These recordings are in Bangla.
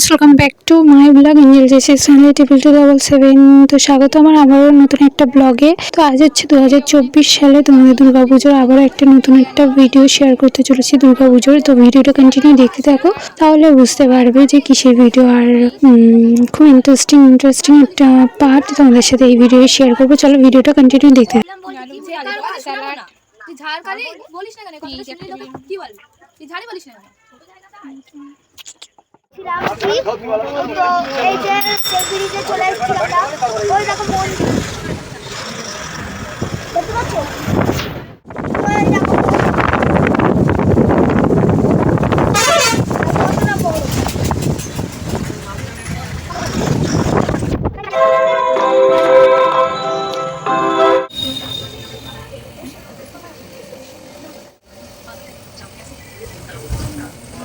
Viewers welcome back to my blog Angel JC table two double seven তো স্বাগত আমার আবারও নতুন একটা ব্লগে তো আজ হচ্ছে দু হাজার চব্বিশ সালে তোমাদের দুর্গাপুজোর আবারও একটা নতুন একটা ভিডিও শেয়ার করতে চলেছি দুর্গাপুজোর। তো ভিডিওটা কন্টিনিউ দেখতে থাকো তাহলে বুঝতে পারবে যে কিসের ভিডিও আর খুব ইন্টারেস্টিং ইন্টারেস্টিং একটা পার্ট তোমাদের সাথে এই ভিডিও শেয়ার করব। চলো ভিডিওটা কন্টিনিউ দেখতে থাকো। তুই ঝাড় বলিস না কেন? কথাটা শুনলে লোকে কি বলবে তুই ঝাড়ি বলিস না কেন? ছিলাম তো এই যে চলে এসেছিলাম ওই রকম মন্দির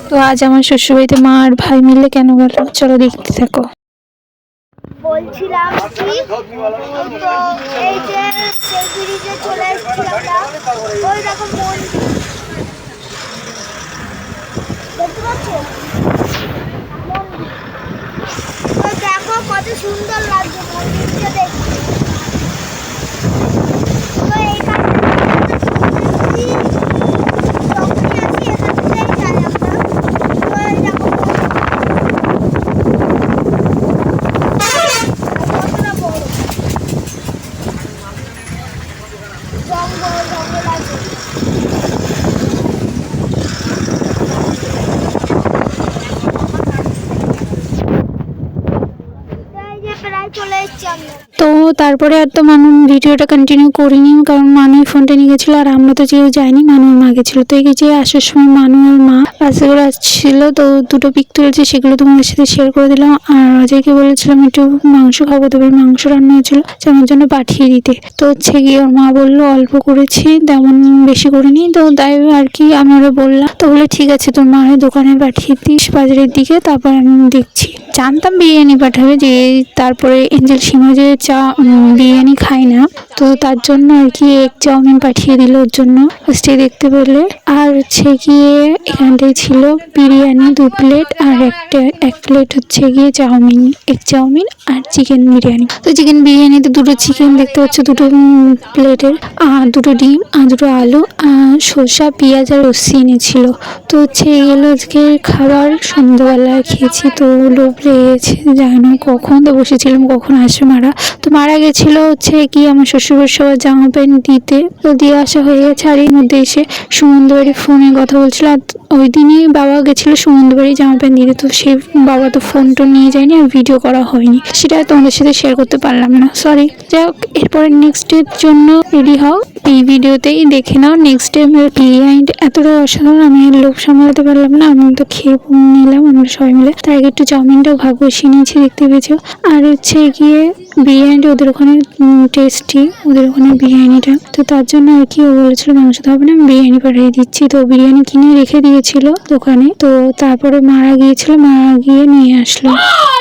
তো আজ আমার শ্বশুরবাড়িতে মা আর ভাই মিলে কেন গেল চলো দেখতে থাকো। বলছিলাম দেখো কত সুন্দর লাগছে মন্দিরটা দেখতে তো এইখানে যখনই আসি এখান থেকেই যাই আমরা তো এই দেখো কতটা বড় জঙ্গল জঙ্গল আছে এই যে প্রায় চলে এসছি আমরা তো তারপরে আর তো মানু ভিডিওটা কন্টিনিউ করিনি, কারণ মানু ফোনটা নিয়ে গেছিল আর আমরা তো যেও যাইনি মানু মা গেছিল। তো এই যে আসার সময় মানু আর মা বাসে করে আসছিল তো দুটো পিক তুলেছে, সেগুলো তোমাদের সাথে শেয়ার করে দিলাম। আর অজয়কে বলেছিলাম একটু মাংস খাব তবে মাংস রান্না হয়েছিল আমার জন্য পাঠিয়ে দিতে। তো হচ্ছে গিয়ে ওর মা বলল, অল্প করেছি, তেমন বেশি করিনি। তো তাই আর কি আমি ওরা বললাম, তো বলে ঠিক আছে, তোর মা দোকানে পাঠিয়ে দিস বাজারের দিকে, তারপর আমি দেখছি। জানতাম বিরিয়ানি পাঠাবে, যে তারপরে এঞ্জেল সিংহ যে চা বিরিয়ানি খায় না। তো তার জন্য আর কি এক চাউমিন পাঠিয়ে দিল ওর জন্য। ফার্স্টে দেখতে পেলে আর হচ্ছে গিয়ে এখানটায় ছিল বিরিয়ানি দু প্লেট আর একটা, এক প্লেট হচ্ছে গিয়ে চাউমিন, এক চাউমিন আর চিকেন বিরিয়ানি। তো চিকেন বিরিয়ানিতে দুটো চিকেন দেখতে পাচ্ছ, দুটো প্লেটের আর দুটো ডিম, আর দুটো আলু, আর শসা পেঁয়াজ আর লস্যি এনেছিল। তো হচ্ছে এগুলো আজকে খাবার। সন্ধ্যাবেলা খেয়েছি তো লোভ লেগেছে, জানি কখন তো বসেছিলাম, কখন আসবে মারা। তো মারা গেছিল হচ্ছে কি আমার শ্বশুরের সবার জামা প্যান্ট দিতে তো দিয়ে আসা হয়ে গেছে আর এর মধ্যে এসে সুমন্ত বাড়ির ফোনে কথা বলছিল। আর ওই দিনই বাবা গেছিল সুমন্ত বাড়ি জামা প্যান্ট দিতে তো সে বাবা তো ফোন টোন নিয়ে যায়নি আর ভিডিও করা হয়নি। সেটা তোমাদের সাথে শেয়ার করতে পারলাম না সরি যাই হোক, এরপরে নেক্সট ডের জন্য রেডি হও। এই ভিডিওতেই দেখে নাও নেক্সট ডে আমার বিরিয়ানি এতটা অসাধারণ, আমি লোভ সামলাতে পারলাম না আমি তো খেয়ে নিলাম আমরা সবাই মিলে। তার আগে একটু চাউমিনটাও ভাগ বসিয়ে নিয়েছি, দেখতে পেয়েছ। আর হচ্ছে গিয়ে বিরিয়ানিটা ওদের ওখানে টেস্টি ওদের ওখানে বিরিয়ানিটা। তো তার জন্য আর কি ও বলেছিল মাংস তো হবে না, আমি বিরিয়ানি পাঠিয়ে দিচ্ছি। তো বিরিয়ানি কিনে রেখে দিয়েছিল দোকানে। তো তারপরে মারা গিয়েছিল, মারা গিয়ে নিয়ে আসলো।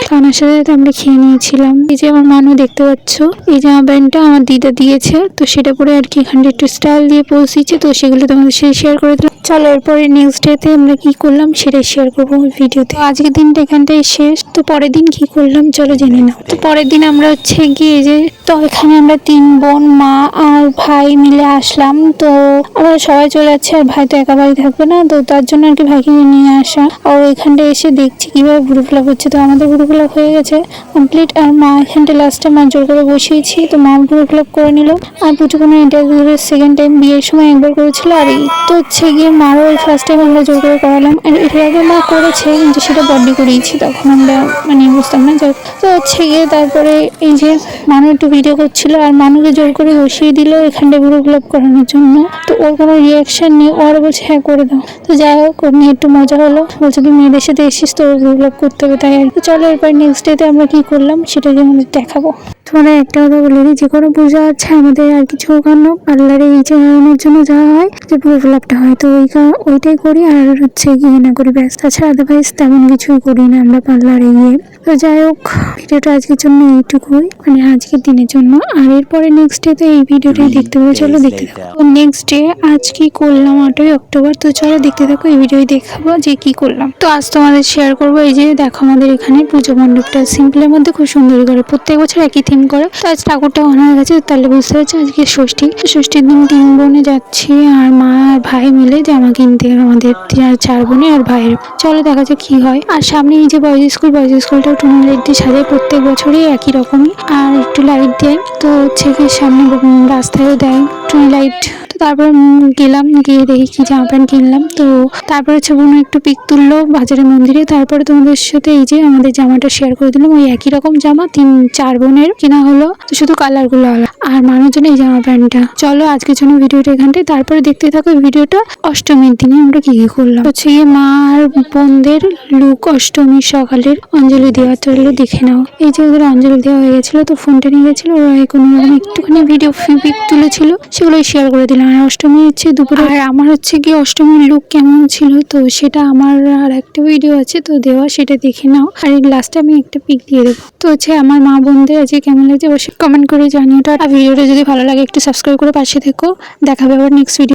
খানার সাথে সাথে আমরা খেয়ে নিয়েছিলাম। এই যে আমার মানু দেখতে পাচ্ছ, এই জামা প্যান্টটা আমার দিদা দিয়েছে, তো সেটা পরে আর কি এখানটা একটু স্টাইল দিয়ে পৌঁছেছে, তো সেগুলো তোমাদের সাথে শেয়ার করে দিলাম। চলো এরপরে নেক্সট ডেতে আমরা কি করলাম সেটাই শেয়ার করব ভিডিওতে। আজকের দিনটা এখানটাই শেষ, তো পরের দিন কি করলাম চলো জেনে নাও। তো পরের দিন আমরা হচ্ছে গিয়ে যে, তো এখানে আমরা তিন বোন, মা আর ভাই মিলে আসলাম। তো আমরা সবাই চলে যাচ্ছে, আর ভাই তো একা বাড়ি থাকবে না, তো তার জন্য আর কি ভাইকে নিয়ে আসা। আর এখানটা এসে দেখছি কীভাবে ভুরু ফিলাপ হচ্ছে। তো আমাদের ভুরু ফিলাপ হয়ে গেছে কমপ্লিট আর মা এখানটা লাস্টে মা জোর করে বসিয়েছি। তো মা ভুরু ফিলাপ করে নিল। আর পুচুকুনের ইন্টারভিউয়ের সেকেন্ড টাইম বিয়ের সময় একবার করেছিল আর এই তো হচ্ছে গিয়ে মারও ওই ফার্স্ট টাইম আমরা জোর করে করালাম। আর এর আগে মা করেছে কিন্তু সেটা বড্ডি করিয়েছি, তখন আমরা মানে বুঝতাম না। যাই তো হচ্ছে গিয়ে তারপরে এই যে মানু একটু ভিডিও করছিল আর মানুকে জোর করে বসিয়ে দিল এখানটা ভুরু ফিলাপ করানোর জন্য। তো ওর কোনো রিয়াকশন নেই, ওর বলছে হ্যাঁ করে দাও। তো যাই হোক, ওর নিয়ে একটু মজা হলো। বলছে, তুমি মেয়েদের সাথে এসিস তো ফিলাপ করতে হবে তাই আর চলো এরপর নেক্সট ডেতে আমরা কি করলাম সেটা আমাদের দেখাবো। তোমরা একটা কথা বলে দিই, যে কোনো পুজো আছে আমাদের আর কিছু ওখানে পার্লারে এই চালানোর জন্য যাওয়া হয় যে পুরো ফ্লাপটা হয় তো ওই ওইটাই করি আর হচ্ছে গিয়ে না করি ব্যস্ত। তাছাড়া আদারওয়াইজ তেমন কিছুই করি না আমরা পার্লারে গিয়ে। তো যাই হোক ভিডিওটা আজকের জন্য এইটুকুই মানে আজকের দিনের জন্য। আর এরপরে নেক্সট ডে তো এই ভিডিওটাই দেখতে পাবো চলো দেখতে থাকো। নেক্সট ডে আজ কি করলাম আটই অক্টোবর তো চলো দেখতে থাকো এই ভিডিওই দেখাবো যে কি করলাম। তো আজ তোমাদের শেয়ার করব এই যে দেখো আমাদের এখানে পুজো মণ্ডপটা সিম্পলের মধ্যে খুব সুন্দর করে প্রত্যেক বছর একই থিম করে। তো আজ ঠাকুরটা অন হয়ে গেছে তাহলে বুঝতে পারছি আজকে ষষ্ঠী ষষ্ঠীর দিন তিন বোনে যাচ্ছি, আর মা আর ভাই মিলে জামা কিনতে আমাদের চার বোনে আর ভাইয়ের চলো দেখা যাক কি হয়। আর সামনে এই যে বয়েজ স্কুল বয়েজ স্কুলটাও টুনি লাইট দিয়ে সাজায়, প্রত্যেক বছরই একই রকমই। আর একটু লাইট দেয়, তো হচ্ছে কি সামনে রাস্তায়ও দেয় টুনি লাইট তো তারপর গেলাম, গিয়ে দেখি কি জামা প্যান্ট কিনলাম। তো তারপর হচ্ছে বোন একটু পিক তুললো বাজারের মন্দিরে। তারপরে তোমাদের সাথে এই যে আমাদের জামাটা শেয়ার করে দিলাম, ওই একই রকম জামা, তিন, চার বোনের কেনা হলো। তো শুধু কালারগুলো আলাদা। আর মানুষজন এই জামা প্যান্টটা। চলো আজকের জন্য ভিডিওটা এখানটায়। তারপরে দেখতে থাকো ভিডিওটা অষ্টমীর দিনে আমরা কি কি করলাম। হচ্ছে গিয়ে মা আর বোনদের লুক অষ্টমীর সকালের অঞ্জলি দেওয়া চলো দেখে নাও। এই যে ওদের অঞ্জলি দেওয়া হয়ে গেছিল, তো ফোনটা নিয়ে গেছিল, ওরা কোনো রকম একটুখানি ভিডিও পিক তুলেছিল সেগুলো শেয়ার করে দিলাম। আর অষ্টমী হচ্ছে দুপুরে আর আমার হচ্ছে কি অষ্টমীর লুক কেমন ছিল, তো সেটা আমার আর একটা ভিডিও আছে, তো দেওয়া সেটা দেখে নাও। আর লাস্টে আমি একটা পিক দিয়ে দেবো। তো হচ্ছে আমার মা বোনদের আজকে কেমন লাগছে, অবশ্যই কমেন্ট করে জানিও। ভিডিওটা যদি ভালো লাগে একটু সাবস্ক্রাইব করে পাশে থেকো। দেখাবে আবার নেক্সট ভিডিও